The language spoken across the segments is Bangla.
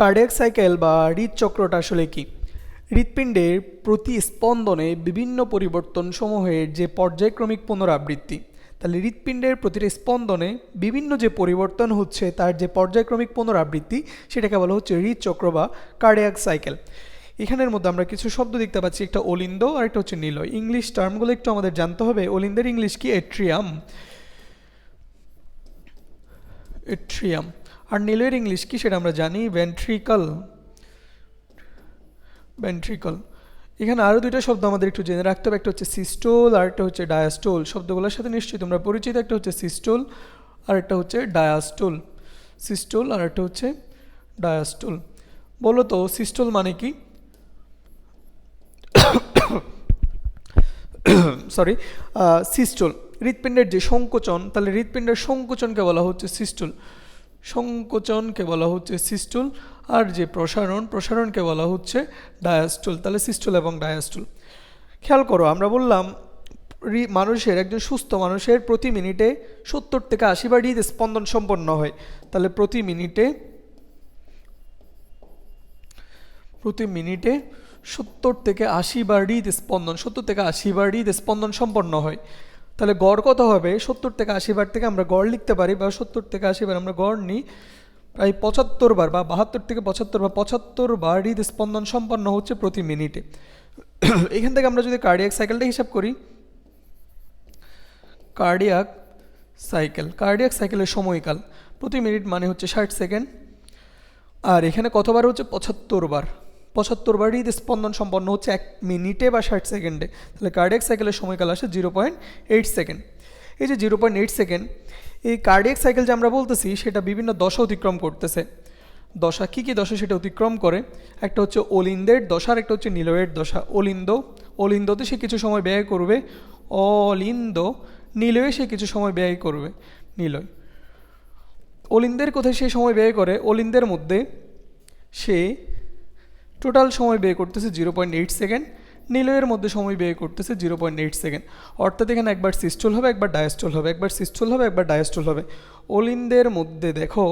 কার্ডিয়াক সাইকেল বা হৃদচক্রটা আসলে কি? হৃৎপিণ্ডের প্রতি স্পন্দনে বিভিন্ন পরিবর্তন সমূহের যে পর্যায়ক্রমিক পুনরাবৃত্তি, তাহলে হৃৎপিণ্ডের প্রতিটা স্পন্দনে বিভিন্ন যে পরিবর্তন হচ্ছে, তার যে পর্যায়ক্রমিক পুনরাবৃত্তি, সেটাকে বলা হচ্ছে হৃদচক্র বা কার্ডিয়াক সাইকেল। এখানের মধ্যে আমরা কিছু শব্দ দেখতে পাচ্ছি, একটা অলিন্দ আর একটা হচ্ছে নিলয়। ইংলিশ টার্মগুলো একটু আমাদের জানতে হবে, অলিন্দের ইংলিশ কি? এট্রিয়াম। এট্রিয়াম। আর নিলয়ের ইংলিশ কি সেটা আমরা জানি? ভেন্ট্রিকল ভেন্ট্রিকল এখানে আরও দুইটা শব্দ আমাদের একটু জেনে রাখতে হবে। একটা হচ্ছে সিস্টোল আর একটা হচ্ছে ডায়াস্টোল শব্দগুলোর সাথে নিশ্চয়ই তোমরা পরিচিত। একটা হচ্ছে সিস্টোল আর একটা হচ্ছে ডায়াস্টোল সিস্টোল আর একটা হচ্ছে ডায়াস্টোল বলো তো সিস্টোল মানে কি? সরি সিস্টোল হৃৎপিণ্ডের যে সংকোচন, তাহলে হৃৎপিণ্ডের সংকোচনকে বলা হচ্ছে সিস্টোল সংকোচনকে বলা হচ্ছে সিস্টুল, আর যে প্রসারণ প্রসারণকে বলা হচ্ছে ডায়াস্টুল। তাহলে সিস্টুল এবং ডায়াস্টুল। খেয়াল করো, আমরা বললাম মানুষের, একজন সুস্থ মানুষের প্রতি মিনিটে সত্তর থেকে আশি বার হৃদ স্পন্দন সম্পন্ন হয়। তাহলে প্রতি মিনিটে প্রতি মিনিটে সত্তর থেকে আশি বার হৃদ স্পন্দন, সত্তর থেকে আশি বার হৃদ স্পন্দন সম্পন্ন হয়। তাহলে গড় কত হবে? সত্তর থেকে আশি বার থেকে আমরা গড় লিখতে পারি বা সত্তর থেকে আশি বার আমরা গড় নিই। প্রায় পঁচাত্তর বার বা বাহাত্তর থেকে পঁচাত্তর বা পঁচাত্তর বার হৃদ স্পন্দন সম্পন্ন হচ্ছে প্রতি মিনিটে। এখান থেকে আমরা যদি কার্ডিয়াক সাইকেলটা হিসাব করি। কার্ডিয়াক সাইকেল কার্ডিয়াক সাইকেলের সময়কাল প্রতি মিনিট মানে হচ্ছে ষাট সেকেন্ড। আর এখানে কতবার হচ্ছে? পঁচাত্তর বার। পঁচাত্তর বার হৃদ স্পন্দন সম্পন্ন হচ্ছে এক মিনিটে বা ষাট সেকেন্ডে। তাহলে কার্ডিয়াক সাইকেলের সময়কাল আসে জিরো পয়েন্ট এইট সেকেন্ড এই যে জিরো পয়েন্ট এইট সেকেন্ড এই কার্ডিয়াক সাইকেল যে আমরা বলতেছি, সেটা বিভিন্ন দশা অতিক্রম করতেছে। দশা কী কী দশা সেটা অতিক্রম করে? একটা হচ্ছে অলিন্দের দশা, আর একটা হচ্ছে নীলয়ের দশা। অলিন্দ, অলিন্দতে সে কিছু সময় ব্যয় করবে, অলিন্দ, নীলয়ে সে কিছু সময় ব্যয় করবে, নীলয়। অলিন্দের কোথায় সে সময় ব্যয় করে? অলিন্দের মধ্যে সে টোটাল সময় ব্যয় করতেছে জিরো পয়েন্ট এইট সেকেন্ড নিলয়ের মধ্যে সময় ব্যয় করতেছে জিরো পয়েন্ট এইট সেকেন্ড অর্থাৎ এখানে একবার সিস্টল হবে, একবার ডায়াস্টল হবে। একবার সিস্টল হবে, একবার ডায়াস্টল হবে। অলিন্দের মধ্যে দেখো,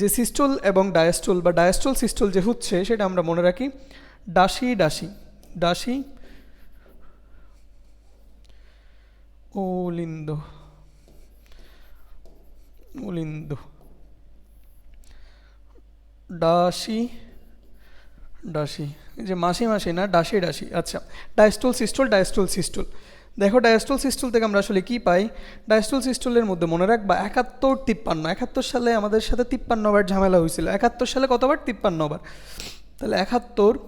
যে সিস্টল এবং ডায়াস্টল বা ডায়াস্টল সিস্টল যে হচ্ছে, সেটা আমরা মনে রাখি ডাসি ডাসি ডাসি ওলিন্দ ওলিন্দ ডাসি ডাসি যে মাসি মাসি না, ডাসি ডাসি আচ্ছা ডায়াস্টল সিস্টল ডায়াস্টল সিস্টল। দেখো ডায়াস্টল সিস্টল থেকে আমরা আসলে কি পাই? ডায়াস্টল সিস্টলের মধ্যে মনে রাখবা, একাত্তর তিপ্পান্ন, একাত্তর সালে আমাদের সাথে তিপ্পান্ন বার ঝামেলা হয়েছিল। একাত্তর সালে কতবার? তিপ্পান্ন বার। তাহলে একাত্তর,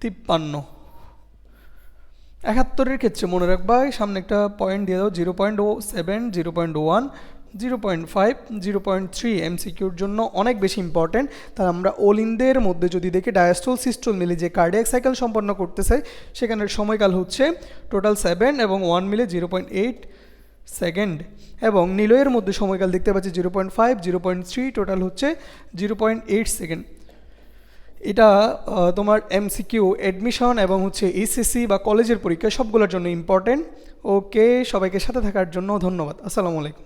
তিপ্পান্ন। একাত্তরের ক্ষেত্রে মনে রাখবা সামনে একটা পয়েন্ট দিয়ে দাও zero point O seven zero point one zero point five, zero point three এমসিকিউর জন্য অনেক বেশি ইম্পর্টেন্ট তাহলে আমরা ওলিনদের মধ্যে যদি দেখি ডায়াস্টল সিস্টল মিলে যে কার্ডিয়াক সাইকেল সম্পন্ন করতে চাই সেখানের সময়কাল হচ্ছে টোটাল সেভেন এবং ওয়ান মিলে জিরো পয়েন্ট এইট সেকেন্ড এবং নিলয়ের মধ্যে সময়কাল দেখতে পাচ্ছি zero point five, zero point three total হচ্ছে জিরো পয়েন্ট এইট সেকেন্ড এটা তোমার এমসিকিউ অ্যাডমিশন এবং হচ্ছে এইচএসসি বা কলেজের পরীক্ষা সবগুলোর জন্য ইম্পর্টেন্ট ওকে সবাইকে সাথে থাকার জন্য ধন্যবাদ। আসসালামু আলাইকুম।